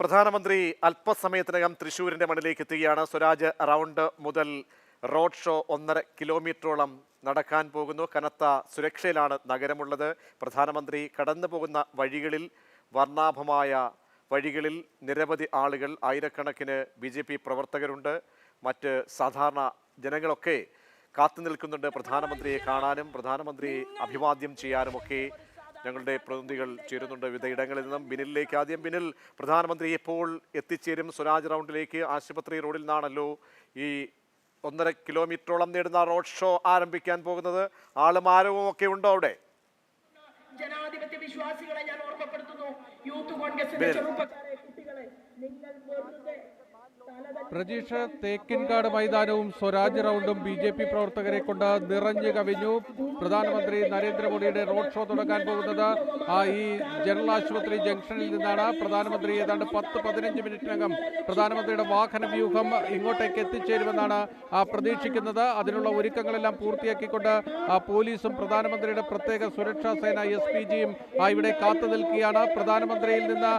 പ്രധാനമന്ത്രി അല്പസമയത്തിനകം തൃശൂരിന്റെ മണ്ണിലേക്ക് എത്തുകയാണ് സ്വരാജ് റൗണ്ട് മുതൽ റോഡ് ഷോ ഒന്നര കിലോമീറ്ററോളം നടക്കാൻ പോകുന്നു. കനത്ത സുരക്ഷയിലാണ് നഗരമുള്ളത്. പ്രധാനമന്ത്രി കടന്നു പോകുന്ന വഴികളിൽ വർണാഭമായ വഴികളിൽ നിരവധി ആളുകൾ ആയിരക്കണക്കിന് ബി ജെ പി പ്രവർത്തകരുണ്ട്. മറ്റ് സാധാരണ ജനങ്ങളൊക്കെ കാത്തു നിൽക്കുന്നുണ്ട് പ്രധാനമന്ത്രിയെ കാണാനും പ്രധാനമന്ത്രിയെ അഭിവാദ്യം ചെയ്യാനുമൊക്കെ. ഞങ്ങളുടെ പ്രതിനിധികൾ ചേരുന്നുണ്ട്. വിവിധ ഇടങ്ങളിൽ നിന്നും ബിനിലേക്ക് ആദ്യം ബിനിൽ പ്രധാനമന്ത്രി എപ്പോൾ എത്തിച്ചേരും? സ്വരാജ് റൗണ്ടിലേക്ക് ആശുപത്രി റോഡിൽ നിന്നാണല്ലോ ഈ ഒന്നര കിലോമീറ്ററോളം നേടുന്ന റോഡ് ഷോ ആരംഭിക്കാൻ പോകുന്നത്. ആളും ആരവും ഒക്കെ ഉണ്ടോ അവിടെ? ജനാധിപത്യ വിശ്വാസികളെ ഞാൻ ഓർമ്മപ്പെടുത്തുന്നു. യൂത്ത് കോൺഗ്രസിന്റെ. ചെറുപ്പക്കാരെ കുട്ടികളെ നിങ്ങൾ വെറുതെ പ്രതീക്ഷ തേക്കിൻകാട് മൈതാനവും സ്വരാജ് റൗണ്ടും ബി ജെ പി പ്രവർത്തകരെ കൊണ്ട് നിറഞ്ഞു കവിഞ്ഞു. പ്രധാനമന്ത്രി നരേന്ദ്രമോദിയുടെ റോഡ് ഷോ തുടങ്ങാൻ പോകുന്നത് ഈ ജനറൽ ആശുപത്രി ജംഗ്ഷനിൽ നിന്നാണ്. പ്രധാനമന്ത്രി ഏതാണ്ട് പത്ത് പതിനഞ്ച് മിനിറ്റിനകം പ്രധാനമന്ത്രിയുടെ വാഹന വ്യൂഹം ഇങ്ങോട്ടേക്ക് എത്തിച്ചേരുമെന്നാണ് പ്രതീക്ഷിക്കുന്നത്. അതിനുള്ള ഒരുക്കങ്ങളെല്ലാം പൂർത്തിയാക്കിക്കൊണ്ട് പോലീസും പ്രധാനമന്ത്രിയുടെ പ്രത്യേക സുരക്ഷാ സേന എസ് പി ജിയും ഇവിടെ കാത്തു നിൽക്കുകയാണ്. പ്രധാനമന്ത്രിയിൽ നിന്ന്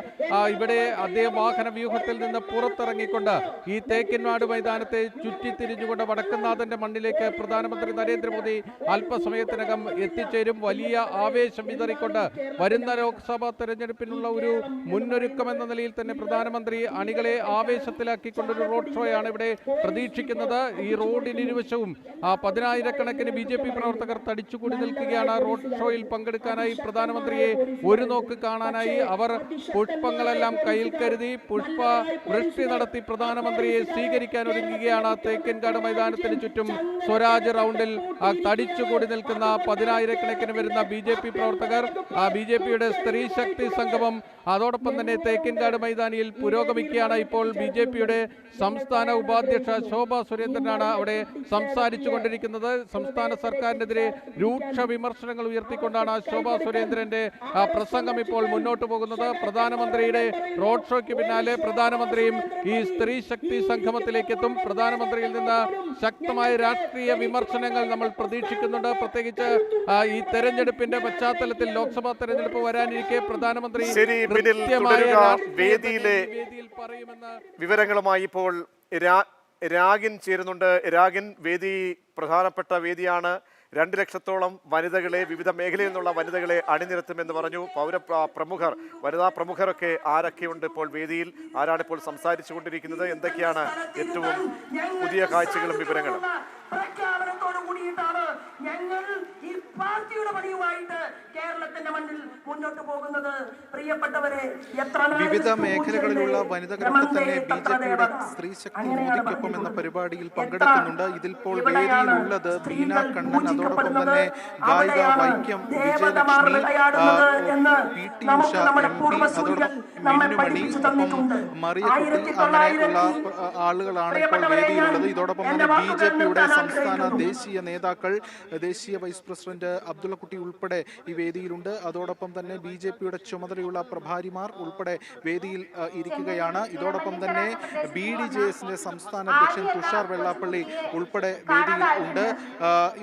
ഇവിടെ അദ്ദേഹം വാഹന വ്യൂഹത്തിൽ നിന്ന് പുറത്തിറങ്ങിക്കൊണ്ട് ഈ തേക്കിൻവാട് മൈതാനത്തെ ചുറ്റിത്തിരിഞ്ഞുകൊണ്ട് വടക്കുന്നാഥന്റെ മണ്ണിലേക്ക് പ്രധാനമന്ത്രി നരേന്ദ്രമോദി അല്പസമയത്തിനകം എത്തിച്ചേരും. വലിയ ആവേശം വിതറിക്കൊണ്ട് വരുന്ന ലോക്സഭാ തെരഞ്ഞെടുപ്പിനുള്ള ഒരു മുന്നൊരുക്കം എന്ന നിലയിൽ തന്നെ പ്രധാനമന്ത്രി അണികളെ ആവേശത്തിലാക്കിക്കൊണ്ടൊരു റോഡ് ഷോയാണ് ഇവിടെ പ്രതീക്ഷിക്കുന്നത്. ഈ റോഡിന് ഇരുവശവും ആ പതിനായിരക്കണക്കിന് ബി ജെ പി പ്രവർത്തകർ തടിച്ചുകൂടി നിൽക്കുകയാണ്. റോഡ് ഷോയിൽ പങ്കെടുക്കാനായി പ്രധാനമന്ത്രിയെ ഒരു നോക്ക് കാണാനായി അവർ പുഷ്പങ്ങളെല്ലാം കയ്യിൽ കരുതി പുഷ്പ വൃഷ്ടി നടത്തി പ്രധാനമന്ത്രിയെ സ്വീകരിക്കാൻ ഒരുങ്ങുകയാണ് തേക്കൻകാട് മൈതാനത്തിന് ചുറ്റും സ്വരാജ് റൗണ്ടിൽ തടിച്ചുകൂടി നിൽക്കുന്ന പതിനായിരക്കണക്കിന് വരുന്ന ബി ജെ പി പ്രവർത്തകർ ബി ജെ പിയുടെ സ്ത്രീ ശക്തി സംഗമം അതോടൊപ്പം തന്നെ തേക്കിൻകാട് മൈതാനിയിൽ പുരോഗമിക്കുകയാണ് ഇപ്പോൾ ബി ജെ പിയുടെ സംസ്ഥാന ഉപാധ്യക്ഷ ശോഭ സുരേന്ദ്രനാണ് അവിടെ സംസാരിച്ചു കൊണ്ടിരിക്കുന്നത് സംസ്ഥാന സർക്കാരിനെതിരെ രൂക്ഷ വിമർശനങ്ങൾ ഉയർത്തിക്കൊണ്ടാണ് ശോഭ സുരേന്ദ്രന്റെ പ്രസംഗം ഇപ്പോൾ മുന്നോട്ട് പോകുന്നത്. പ്രധാനമന്ത്രിയുടെ റോഡ് ഷോയ്ക്ക് പിന്നാലെ പ്രധാനമന്ത്രിയും ഈ സ്ത്രീ ശക്തി സംഗമത്തിലേക്ക് എത്തും പ്രധാനമന്ത്രിയിൽ നിന്ന് ശക്തമായ രാഷ്ട്രീയ വിമർശനങ്ങൾ നമ്മൾ പ്രതീക്ഷിക്കുന്നുണ്ട്. പ്രത്യേകിച്ച് ഈ തെരഞ്ഞെടുപ്പിന്റെ പശ്ചാത്തലത്തിൽ ലോക്സഭാ തെരഞ്ഞെടുപ്പ് വരാനിരിക്കെ പ്രധാനമന്ത്രി. വേദിയിലെ വിവരങ്ങളുമായി ഇപ്പോൾ രാഗിൻ ചേരുന്നുണ്ട്. രാഗിൻ വേദി പ്രധാനപ്പെട്ട വേദിയാണ്. രണ്ട് ലക്ഷത്തോളം വനിതകളെ വിവിധ മേഖലയിൽ നിന്നുള്ള വനിതകളെ അണിനിരത്തുമെന്ന് പറഞ്ഞു. പൗര പ്ര- പ്രമുഖർ വനിതാ പ്രമുഖരൊക്കെ ആരൊക്കെയുണ്ട് ഇപ്പോൾ വേദിയിൽ? ആരാണ് ഇപ്പോൾ സംസാരിച്ചു കൊണ്ടിരിക്കുന്നത് എന്തൊക്കെയാണ് ഏറ്റവും പുതിയ കാഴ്ചകളും വിവരങ്ങളും? ഞങ്ങൾ ഈ പാർട്ടിയുടെ പണിയുമായിട്ട് കേരളത്തിന്റെ മണ്ണിൽ മുന്നോട്ട് പോകുന്നത്. പ്രിയപ്പെട്ടവരെ എത്ര വിവിധ മേഖലകളിലുള്ള സൂക്ഷിച്ചത്? തന്നെ ബി ജെ പിയുടെ മോദിക്കൊപ്പം എന്ന പരിപാടിയിൽ പങ്കെടുക്കുന്നുണ്ട്. ഇതിൽ ഇപ്പോൾ ഇവിടെയാണ് വേദിയിലുള്ളത് ബീന കണ്ണൻ അതോടൊപ്പം തന്നെ ഗായിക അവിടെയാണ് വൈക്കം ദേവതമാർ വിജയലക്ഷ്മി എന്ന് പി ടി ഉഷ നമ്മുടെ എം പി അതോടൊപ്പം നമ്മെ മിന്നുമണി ഒപ്പം മറിയക്കുട്ടി ആയിരത്തി അങ്ങനെയുള്ള തൊള്ളായിരത്തി പ- ആളുകളാണ് ഇപ്പോൾ വേദിയിലുള്ളത്. ഇതോടൊപ്പം തന്നെ ബി ജെ പിയുടെ സംസ്ഥാന ദേശീയ നേതാക്കൾ ദേശീയ വൈസ് പ്രസിഡന്റ് അബ്ദുള്ളക്കുട്ടി ഉൾപ്പെടെ ഈ വേദിയിലുണ്ട്. അതോടൊപ്പം തന്നെ ബി ജെ പിയുടെ ചുമതലയുള്ള പ്രഭാരിമാർ ഉൾപ്പെടെ വേദിയിൽ ഇരിക്കുകയാണ്. ഇതോടൊപ്പം തന്നെ ബി ഡി ജെ എസിന്റെ സംസ്ഥാന അധ്യക്ഷൻ തുഷാർ വെള്ളാപ്പള്ളി ഉൾപ്പെടെ വേദിയിൽ ഉണ്ട്.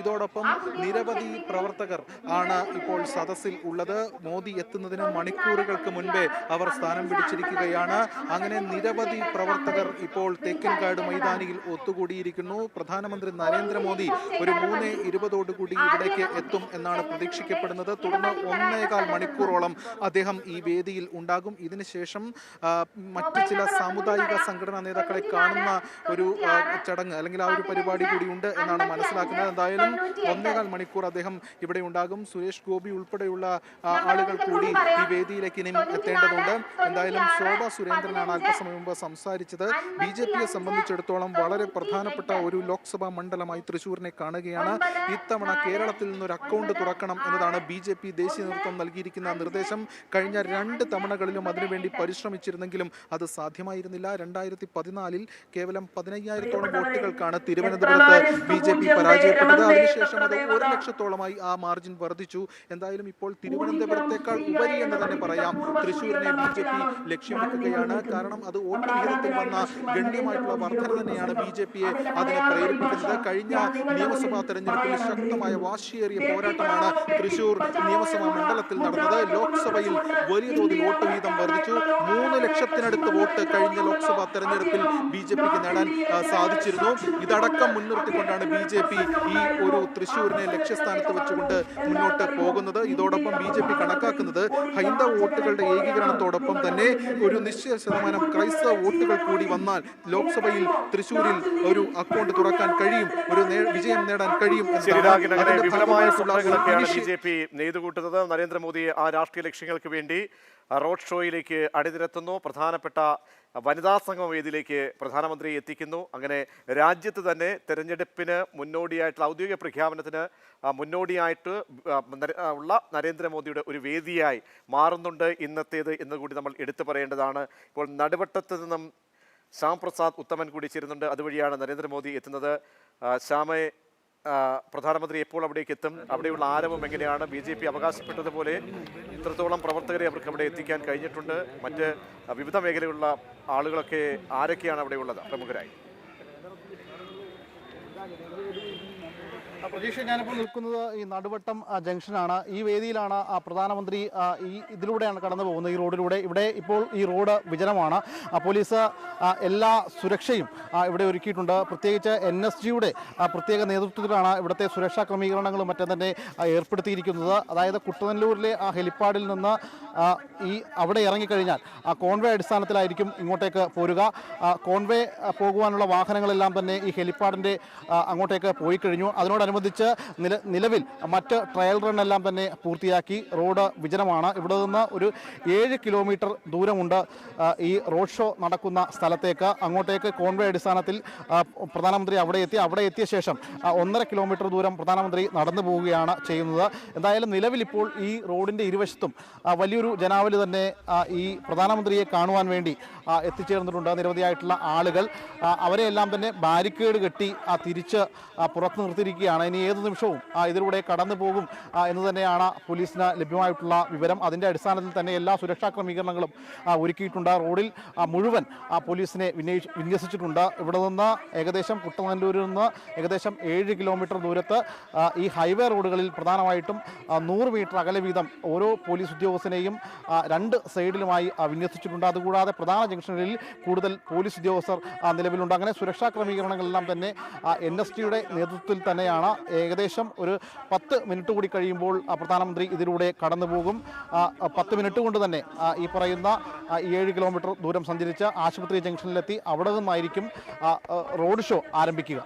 ഇതോടൊപ്പം നിരവധി പ്രവർത്തകർ ആണ് ഇപ്പോൾ സദസ്സിൽ ഉള്ളത്. മോദി എത്തുന്നതിന് മണിക്കൂറുകൾക്ക് മുൻപേ അവർ സ്ഥാനം പിടിച്ചിരിക്കുകയാണ്. അങ്ങനെ നിരവധി പ്രവർത്തകർ ഇപ്പോൾ തേക്കൻകാട് മൈതാനിയിൽ ഒത്തുകൂടിയിരിക്കുന്നു. പ്രധാനമന്ത്രി നരേന്ദ്രമോദി ഒരു മൂന്ന് ഇരുപതോടുകൂടി ഇവിടേക്ക് എത്തും എന്നാണ് പ്രതീക്ഷിക്കപ്പെടുന്നത്. തുടർന്ന് ഒന്നേകാൽ മണിക്കൂറോളം അദ്ദേഹം ഈ വേദിയിൽ ഉണ്ടാകും. ഇതിനുശേഷം മറ്റ് ചില സാമുദായിക സംഘടനാ നേതാക്കളെ കാണുന്ന ഒരു ചടങ്ങ് അല്ലെങ്കിൽ ആ ഒരു പരിപാടി കൂടി ഉണ്ട് എന്നാണ് മനസ്സിലാക്കുന്നത്. എന്തായാലും ഒന്നേകാൽ മണിക്കൂർ അദ്ദേഹം ഇവിടെ ഉണ്ടാകും. സുരേഷ് ഗോപി ഉൾപ്പെടെയുള്ള ആളുകൾ കൂടി ഈ വേദിയിലേക്ക് ഇനിയും എത്തേണ്ടതുണ്ട്. എന്തായാലും ശോഭ സുരേന്ദ്രനാണ് അല്പസമയം മുമ്പ് സംസാരിച്ചത്. ബി ജെ പിയെ സംബന്ധിച്ചിടത്തോളം വളരെ പ്രധാനപ്പെട്ട ഒരു ലോക്സഭാ മണ്ഡലമായി തൃശൂരിനെ കാണുകയാണ്. ഇത്തവണ കേരളത്തിൽ നിന്നൊരു അക്കൗണ്ട് തുറക്കണം എന്നതാണ് ബി ജെ പി ദേശീയ നേതൃത്വം നൽകിയിരിക്കുന്ന നിർദ്ദേശം. കഴിഞ്ഞ രണ്ട് തവണകളിലും അതിനുവേണ്ടി പരിശ്രമിച്ചിരുന്നെങ്കിലും അത് സാധ്യമായിരുന്നില്ല. രണ്ടായിരത്തി പതിനാലിൽ കേവലം പതിനയ്യായിരത്തോളം വോട്ടുകൾക്കാണ് തിരുവനന്തപുരത്ത് ബി ജെ പി പരാജയപ്പെട്ടത്. അതിനുശേഷം അത് ഒരു ലക്ഷത്തോളമായി ആ മാർജിൻ വർദ്ധിച്ചു. എന്തായാലും ഇപ്പോൾ തിരുവനന്തപുരത്തേക്കാൾ ഉപരി എന്ന് തന്നെ പറയാം. തൃശ്ശൂരിനെ ബി ജെ പി ലക്ഷ്യം വെക്കുകയാണ് കാരണം അത് വോട്ട് വിഹിതത്തിൽ വന്ന ഗണ്യമായിട്ടുള്ള വർധന തന്നെയാണ് ബി ജെ പിയെ അതിനെ പ്രേരിപ്പിക്കുന്നത്. കഴിഞ്ഞ നിയമസഭാ തെരഞ്ഞെടുപ്പിൽ ശക്തമായ വാശിയേറിയ പോരാട്ടമാണ് തൃശൂർ നിയമസഭാ മണ്ഡലത്തിൽ നടന്നത്. ലോക്സഭയിൽ വലിയ തോതിൽ വോട്ട് വീതം വർദ്ധിച്ചു. മൂന്ന് ലക്ഷത്തിനടുത്ത് വോട്ട് കഴിഞ്ഞ ലോക്സഭാ തെരഞ്ഞെടുപ്പിൽ ബി ജെ പിക്ക് നേടാൻ സാധിച്ചിരുന്നു. ഇതടക്കം മുൻനിർത്തിക്കൊണ്ടാണ് ബി ജെ പി ഈ ഒരു തൃശൂരിനെ ലക്ഷ്യസ്ഥാനത്ത് വെച്ചുകൊണ്ട് മുന്നോട്ട് പോകുന്നത്. ഇതോടൊപ്പം ബി ജെ പി കണക്കാക്കുന്നത് ഹൈന്ദവ വോട്ടുകളുടെ ഏകീകരണത്തോടൊപ്പം തന്നെ ഒരു നിശ്ചിത ശതമാനം ക്രൈസ്തവ വോട്ടുകൾ കൂടി വന്നാൽ ലോക്സഭയിൽ തൃശൂരിൽ ഒരു അക്കൗണ്ട് തുറക്കാൻ കഴിയും. ഒരു വിജയം നേടാൻ കഴിയും അങ്ങനെ വിപുലമായ സ്വപ്നങ്ങളൊക്കെയാണ് ബി ജെ പി നെയ്തുകൂട്ടുന്നത്. നരേന്ദ്രമോദി ആ രാഷ്ട്രീയ ലക്ഷ്യങ്ങൾക്ക് വേണ്ടി റോഡ് ഷോയിലേക്ക് അണിനിരത്തുന്നു പ്രധാനപ്പെട്ട വനിതാ സംഘം വേദിയിലേക്ക് പ്രധാനമന്ത്രി എത്തിക്കുന്നു? അങ്ങനെ രാജ്യത്ത് തന്നെ തെരഞ്ഞെടുപ്പിന് മുന്നോടിയായിട്ടുള്ള ഔദ്യോഗിക പ്രഖ്യാപനത്തിന് മുന്നോടിയായിട്ട് ഉള്ള നരേന്ദ്രമോദിയുടെ ഒരു വേദിയായി മാറുന്നുണ്ട് ഇന്നത്തേത് എന്ന് കൂടി നമ്മൾ എടുത്തു പറയേണ്ടതാണ്. ഇപ്പോൾ നടുവട്ടത്ത് നിന്നും ശ്യാം പ്രസാദ് ഉത്തമൻ കൂടി ചേരുന്നുണ്ട്. അതുവഴിയാണ് നരേന്ദ്രമോദി എത്തുന്നത്. ശ്യാമെ പ്രധാനമന്ത്രി എപ്പോൾ അവിടേക്ക് എത്തും? അവിടെയുള്ള ആരവം എങ്ങനെയാണ്? ബി ജെ പി അവകാശപ്പെട്ടതുപോലെ ഇത്രത്തോളം പ്രവർത്തകരെ അവർക്ക് അവിടെ എത്തിക്കാൻ കഴിഞ്ഞിട്ടുണ്ട്. മറ്റ് വിവിധ മേഖലയിലുള്ള ആളുകളൊക്കെ ആരൊക്കെയാണ് അവിടെയുള്ളത്? പ്രമുഖരായി. പ്രതീക്ഷ ഞാനിപ്പോൾ നിൽക്കുന്നത് ഈ നടുവട്ടം ജംഗ്ഷനാണ്. ഈ വേദിയിലാണ് പ്രധാനമന്ത്രി ഈ ഇതിലൂടെയാണ് കടന്നു പോകുന്നത്. ഈ റോഡിലൂടെ ഇവിടെ ഇപ്പോൾ ഈ റോഡ് വിജനമാണ്. പോലീസ് എല്ലാ സുരക്ഷയും ഇവിടെ ഒരുക്കിയിട്ടുണ്ട്. പ്രത്യേകിച്ച് എൻ എസ് ജിയുടെ പ്രത്യേക നേതൃത്വത്തിലാണ് ഇവിടുത്തെ സുരക്ഷാ ക്രമീകരണങ്ങളും മറ്റും തന്നെ ഏർപ്പെടുത്തിയിരിക്കുന്നത്. അതായത് കുട്ടനല്ലൂരിലെ ആ ഹെലിപ്പാഡിൽ നിന്ന് ഈ അവിടെ ഇറങ്ങിക്കഴിഞ്ഞാൽ ആ കോൺവേ അടിസ്ഥാനത്തിലായിരിക്കും ഇങ്ങോട്ടേക്ക് പോരുക. കോൺവേ പോകുവാനുള്ള വാഹനങ്ങളെല്ലാം തന്നെ ഈ ഹെലിപ്പാഡിന്റെ അങ്ങോട്ടേക്ക് പോയി കഴിഞ്ഞു അതിനോടനുബന്ധിച്ച് നില നിലവിൽ മറ്റ് ട്രയൽ റൺ എല്ലാം തന്നെ പൂർത്തിയാക്കി. റോഡ് വിജനമാണ്. ഇവിടെ നിന്ന് ഒരു ഏഴ് കിലോമീറ്റർ ദൂരമുണ്ട് ഈ റോഡ് ഷോ നടക്കുന്ന സ്ഥലത്തേക്ക്. അങ്ങോട്ടേക്ക് കോൺവേ അടിസ്ഥാനത്തിൽ പ്രധാനമന്ത്രി അവിടെ എത്തി. അവിടെ എത്തിയ ശേഷം ഒന്നര കിലോമീറ്റർ ദൂരം പ്രധാനമന്ത്രി നടന്നു പോവുകയാണ് ചെയ്യുന്നത്. എന്തായാലും നിലവിൽ ഇപ്പോൾ ഈ റോഡിന്റെ ഇരുവശത്തും വലിയൊരു ജനാവലി തന്നെ ഈ പ്രധാനമന്ത്രിയെ കാണുവാൻ വേണ്ടി എത്തിച്ചേർന്നിട്ടുണ്ട്. നിരവധിയായിട്ടുള്ള ആളുകൾ അവരെല്ലാം തന്നെ ബാരിക്കേഡ് കെട്ടി തിരിച്ച് പുറത്ത് നിർത്തിയിരിക്കുകയാണ് ഇനി ഏത് നിമിഷവും ഇതിലൂടെ കടന്നു പോകും എന്ന് തന്നെയാണ് പോലീസിന് ലഭ്യമായിട്ടുള്ള വിവരം. അതിന്റെ അടിസ്ഥാനത്തിൽ തന്നെ എല്ലാ സുരക്ഷാ ക്രമീകരണങ്ങളും ഒരുക്കിയിട്ടുണ്ട്. റോഡിൽ മുഴുവൻ പോലീസിനെ വിന്യയി വിന്യസിച്ചിട്ടുണ്ട്. ഇവിടെ നിന്ന് ഏകദേശം കുട്ടനല്ലൂരിൽ നിന്ന് ഏകദേശം ഏഴ് കിലോമീറ്റർ ദൂരത്ത് ഈ ഹൈവേ റോഡുകളിൽ പ്രധാനമായിട്ടും നൂറ് മീറ്റർ അകലെ വീതം ഓരോ പോലീസ് ഉദ്യോഗസ്ഥനെയും രണ്ട് സൈഡിലുമായി വിന്യസിച്ചിട്ടുണ്ട്. അതുകൂടാതെ പ്രധാന ജംഗ്ഷനുകളിൽ കൂടുതൽ പോലീസ് ഉദ്യോഗസ്ഥർ നിലവിലുണ്ട്. അങ്ങനെ സുരക്ഷാ ക്രമീകരണങ്ങളെല്ലാം തന്നെ എൻ എസ് ടിയുടെ നേതൃത്വത്തിൽ തന്നെയാണ് ഏകദേശം ഒരു പത്ത് മിനിറ്റ് കൂടി കഴിയുമ്പോൾ പ്രധാനമന്ത്രി ഇതിലൂടെ കടന്നു പോകും പത്ത് മിനിറ്റ് കൊണ്ട് തന്നെ ഈ പറയുന്ന ഏഴ് കിലോമീറ്റർ ദൂരം സഞ്ചരിച്ച് ആശുപത്രി ജംഗ്ഷനിലെത്തി അവിടെ നിന്നായിരിക്കും റോഡ് ഷോ ആരംഭിക്കുക.